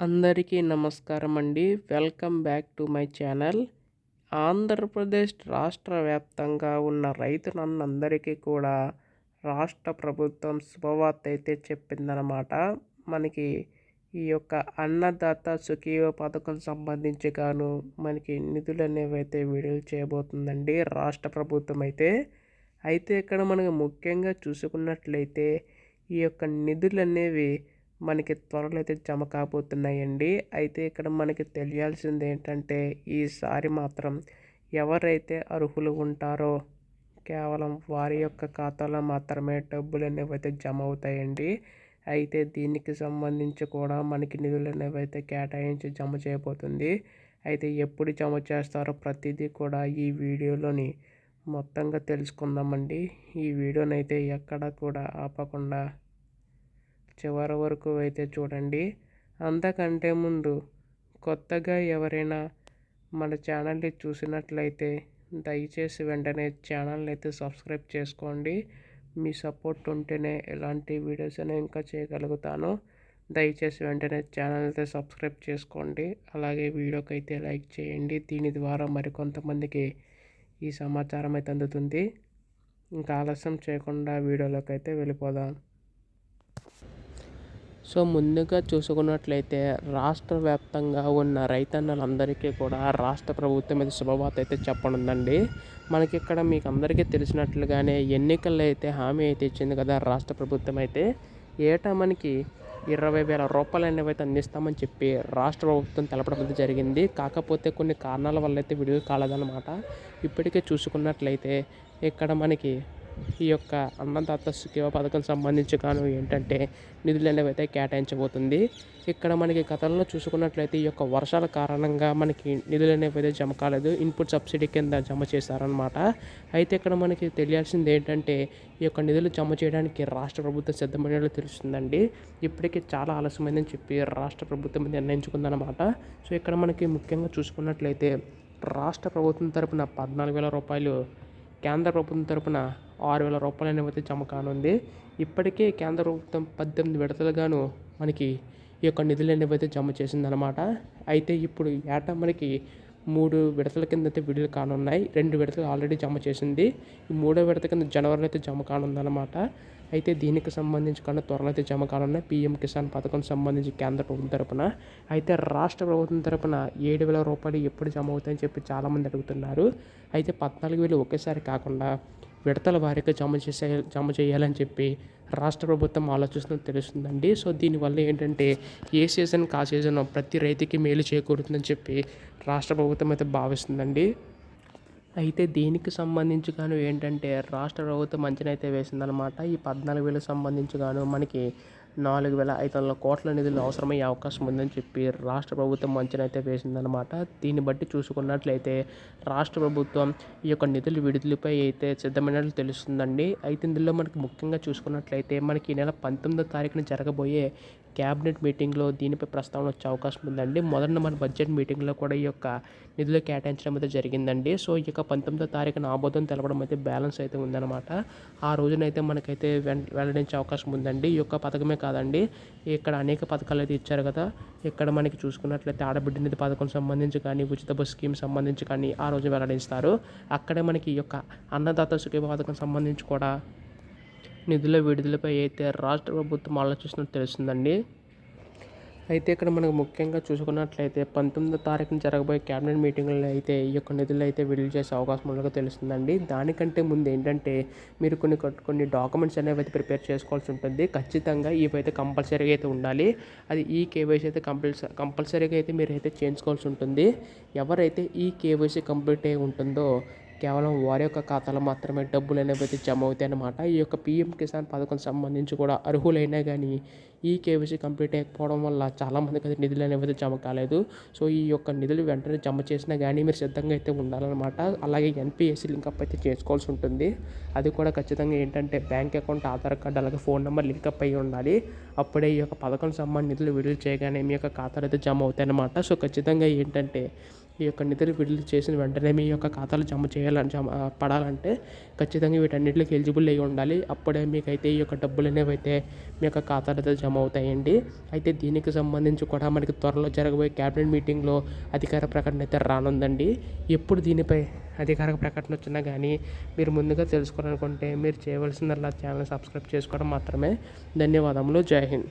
అందరికీ నమస్కారం అండి welcome back to my channel. Andhra Pradesh రాష్ట్ర వ్యాప్తంగా ఉన్న రైతులందరికీ కూడా రాష్ట్ర ప్రభుత్వం శుభవార్త అయితే చెప్పిందనమాట మనకి ఈ యొక్క అన్నదాత సుఖీవ పథకం సంబంధించి గాను మనకి నిధులు అనేవి అయితే విడుదల చేయబోతుందండి రాష్ట్ర ప్రభుత్వం అయితే. అయితే ఇక్కడ మనకి ముఖ్యంగా చూసుకున్నట్లయితే ఈ యొక్క నిధులు అనేవి మనకి త్వరలో అయితే జమ కాబోతున్నాయండి. అయితే ఇక్కడ మనకి తెలియాల్సింది ఏంటంటే ఈసారి మాత్రం ఎవరైతే అర్హులు ఉంటారో కేవలం వారి యొక్క ఖాతాలో మాత్రమే డబ్బులు అనేవి అయితే జమ అవుతాయండి. అయితే దీనికి సంబంధించి కూడా మనకి నిధులు అనేవి అయితే కేటాయించి జమ చేయబోతుంది. అయితే ఎప్పుడు జమ చేస్తారో ప్రతిదీ కూడా ఈ వీడియోలోని మొత్తంగా తెలుసుకుందామండి. ఈ వీడియోనైతే అయితే ఎక్కడ కూడా ఆపకుండా చివరి వరకు అయితే చూడండి. అంతకంటే ముందు కొత్తగా ఎవరైనా మన ఛానల్ని చూసినట్లయితే దయచేసి వెంటనే ఛానల్ని అయితే సబ్స్క్రైబ్ చేసుకోండి. మీ సపోర్ట్ ఉంటేనే ఎలాంటి వీడియోస్ అయినా ఇంకా చేయగలుగుతాను. దయచేసి వెంటనే ఛానల్ అయితే సబ్స్క్రైబ్ చేసుకోండి. అలాగే వీడియోకి అయితే లైక్ చేయండి. దీని ద్వారా మరికొంతమందికి ఈ సమాచారం అయితే అందుతుంది. ఇంకా ఆలస్యం చేయకుండా వీడియోలోకి అయితే వెళ్ళిపోదాం. సో ముందుగా చూసుకున్నట్లయితే రాష్ట్ర వ్యాప్తంగా ఉన్న రైతన్నలందరికీ కూడా రాష్ట్ర ప్రభుత్వం మీద శుభవార్త అయితే చెప్పనుందండి. మనకి ఇక్కడ మీకు అందరికీ తెలిసినట్లుగానే ఎన్నికల్లో అయితే హామీ అయితే ఇచ్చింది కదా రాష్ట్ర ప్రభుత్వం అయితే ఏటా మనకి ఇరవై వేల రూపాయలు అనేవి అయితే అందిస్తామని చెప్పి రాష్ట్ర ప్రభుత్వం తెలపడం జరిగింది. కాకపోతే కొన్ని కారణాల వల్ల అయితే విడుదల కాలేదన్నమాట. ఇప్పటికే చూసుకున్నట్లయితే ఇక్కడ మనకి ఈ యొక్క అన్నదాత సుఖీవ పథకం సంబంధించి గాను ఏంటంటే నిధులు అనేవి అయితే కేటాయించబోతుంది. ఇక్కడ మనకి గతంలో చూసుకున్నట్లయితే ఈ యొక్క వర్షాల కారణంగా మనకి నిధులు అనేవి అయితే జమ కాలేదు. ఇన్పుట్ సబ్సిడీ కింద జమ చేశారనమాట అయితే ఇక్కడ మనకి తెలియాల్సింది ఏంటంటే ఈ యొక్క నిధులు జమ చేయడానికి రాష్ట్ర ప్రభుత్వం సిద్ధమైనట్లు తెలుస్తుందండి. ఇప్పటికే చాలా ఆలస్యమైందని చెప్పి రాష్ట్ర ప్రభుత్వం నిర్ణయించుకుందనమాట సో ఇక్కడ మనకి ముఖ్యంగా చూసుకున్నట్లయితే రాష్ట్ర ప్రభుత్వం తరపున పద్నాలుగు వేల రూపాయలు కేంద్ర ప్రభుత్వం తరపున ఆరు వేల రూపాయలు అనేవి జమ కానుంది. ఇప్పటికే కేంద్ర ప్రభుత్వం పద్దెనిమిది విడతలుగాను మనకి ఈ యొక్క నిధులు అనేవైతే అయితే జమ చేసిందనమాట అయితే ఇప్పుడు ఏటా మనకి మూడు విడతల కింద అయితే విడుదల కానున్నాయి. రెండు విడతలు ఆల్రెడీ జమ చేసింది. ఈ మూడో విడత కింద జనవరిలో అయితే జమ కానుందన్నమాట. అయితే దీనికి సంబంధించి కన్నా త్వరలో అయితే జమ కానున్నాయి. పీఎం కిసాన్ పథకం సంబంధించి కేంద్ర ప్రభుత్వం తరపున. అయితే రాష్ట్ర ప్రభుత్వం తరపున ఏడు వేల రూపాయలు ఎప్పుడు జమ అవుతాయని చెప్పి చాలామంది అడుగుతున్నారు. అయితే పద్నాలుగు వేలు ఒకేసారి కాకుండా విడతల వారీగా జమ చేసే జమ చేయాలని చెప్పి రాష్ట్ర ప్రభుత్వం ఆలోచిస్తున్నది తెలుస్తుందండి. సో దీనివల్ల ఏంటంటే ఏ సీజన్ కా సీజన్ ప్రతి రైతుకి మేలు చేకూరుతుందని చెప్పి రాష్ట్ర ప్రభుత్వం అయితే భావిస్తుందండి. అయితే దీనికి సంబంధించి గాను ఏంటంటే రాష్ట్ర ప్రభుత్వం మంచినైతే వేసిందనమాట ఈ పద్నాలుగు వేలకు సంబంధించి గాను మనకి నాలుగు వేల ఐదు వందల కోట్ల నిధులు అవసరమయ్యే అవకాశం ఉందని చెప్పి రాష్ట్ర ప్రభుత్వం అంచనా అయితే వేసిందనమాట దీన్ని బట్టి చూసుకున్నట్లయితే రాష్ట్ర ప్రభుత్వం ఈ యొక్క నిధులు విడుదలపై అయితే సిద్ధమైనట్లు తెలుస్తుందండి. అయితే ఇందులో మనకి ముఖ్యంగా చూసుకున్నట్లయితే మనకి ఈ నెల పంతొమ్మిదో తారీఖున జరగబోయే క్యాబినెట్ మీటింగ్లో దీనిపై ప్రస్తావన వచ్చే అవకాశం ఉందండి. మొదట మన బడ్జెట్ మీటింగ్లో కూడా ఈ యొక్క నిధులు కేటాయించడం అయితే జరిగిందండి. సో ఈ యొక్క పంతొమ్మిదో తారీఖున ఆబోధం తెలపడం అయితే బ్యాలెన్స్ అయితే ఉందన్నమాట. ఆ రోజునైతే మనకైతే వెల్లడించే అవకాశం ఉందండి. ఈ యొక్క పథకమే కాదండి. ఇక్కడ అనేక పథకాలు అయితే ఇచ్చారు కదా. ఇక్కడ మనకి చూసుకున్నట్లయితే ఆడబిడ్డ నిధి పథకం సంబంధించి కానీ ఉచిత బస్ స్కీమ్ సంబంధించి కానీ ఆ రోజు వెల్లడిస్తారు అక్కడే మనకి ఈ యొక్క అన్నదాత సుఖీ పథకం సంబంధించి కూడా నిధుల విడుదలపై అయితే రాష్ట్ర ప్రభుత్వం ఆలోచిస్తున్నట్టు తెలుస్తుందండి. అయితే ఇక్కడ మనకు ముఖ్యంగా చూసుకున్నట్లయితే పంతొమ్మిదో తారీఖున జరగబోయే క్యాబినెట్ మీటింగ్లో అయితే ఈ యొక్క నిధులు అయితే విడుదల చేసే అవకాశం ఉన్నట్టుగా తెలుస్తుందండి. దానికంటే ముందు ఏంటంటే మీరు కొన్ని కొన్ని డాక్యుమెంట్స్ అనేవి అయితే ప్రిపేర్ చేసుకోవాల్సి ఉంటుంది. ఖచ్చితంగా ఇవైతే కంపల్సరీగా అయితే ఉండాలి. అది ఈ కేవైసీ అయితే కంపల్సరీ కంపల్సరీగా అయితే మీరు అయితే చేయించుకోవాల్సి ఉంటుంది. ఎవరైతే ఈ కేవైసీ కంప్లీట్ అయి ఉంటుందో కేవలం వారి యొక్క ఖాతాలో మాత్రమే డబ్బులు అనేవి అయితే జమ అవుతాయి అన్నమాట. ఈ యొక్క పిఎం కిసాన్ పథకం సంబంధించి కూడా అర్హులైనా కానీ ఈ కేవైసీ కంప్లీట్ అయిపోవడం వల్ల చాలామందికి అయితే నిధులు అనేవి అయితే జమ కాలేదు. సో ఈ యొక్క నిధులు వెంటనే జమ చేసినా కానీ మీరు సిద్ధంగా అయితే ఉండాలన్నమాట. అలాగే ఎన్పిఎస్సి లింకప్ అయితే చేసుకోవాల్సి ఉంటుంది. అది కూడా ఖచ్చితంగా ఏంటంటే బ్యాంక్ అకౌంట్ ఆధార్ కార్డు అలాగే ఫోన్ నెంబర్ లింకప్ అయ్యి ఉండాలి. అప్పుడే ఈ యొక్క పథకం సంబంధించిన నిధులు విడుదల చేయగానే మీ యొక్క ఖాతాలు అయితే జమ అవుతాయన్నమాట సో ఖచ్చితంగా ఏంటంటే ఈ యొక్క నిధులు విడుదల చేసిన వెంటనే మీ యొక్క ఖాతాలో జమ చేయాలని జమ పడాలంటే ఖచ్చితంగా వీటన్నిటికి ఎలిజిబుల్ అయి ఉండాలి. అప్పుడే మీకైతే ఈ యొక్క డబ్బులు అనేవి అయితే మీ యొక్క ఖాతాలో జమ అవుతాయండి. అయితే దీనికి సంబంధించి కూడా మనకి త్వరలో జరగబోయే క్యాబినెట్ మీటింగ్లో అధికార ప్రకటన అయితే రానుందండి. ఎప్పుడు దీనిపై అధికారిక ప్రకటన వచ్చినా కానీ మీరు ముందుగా తెలుసుకోవాలనుకుంటే మీరు చేయవలసిందల్లా ఛానల్ సబ్స్క్రైబ్ చేసుకోవడం మాత్రమే. ధన్యవాదములు. జై హింద్.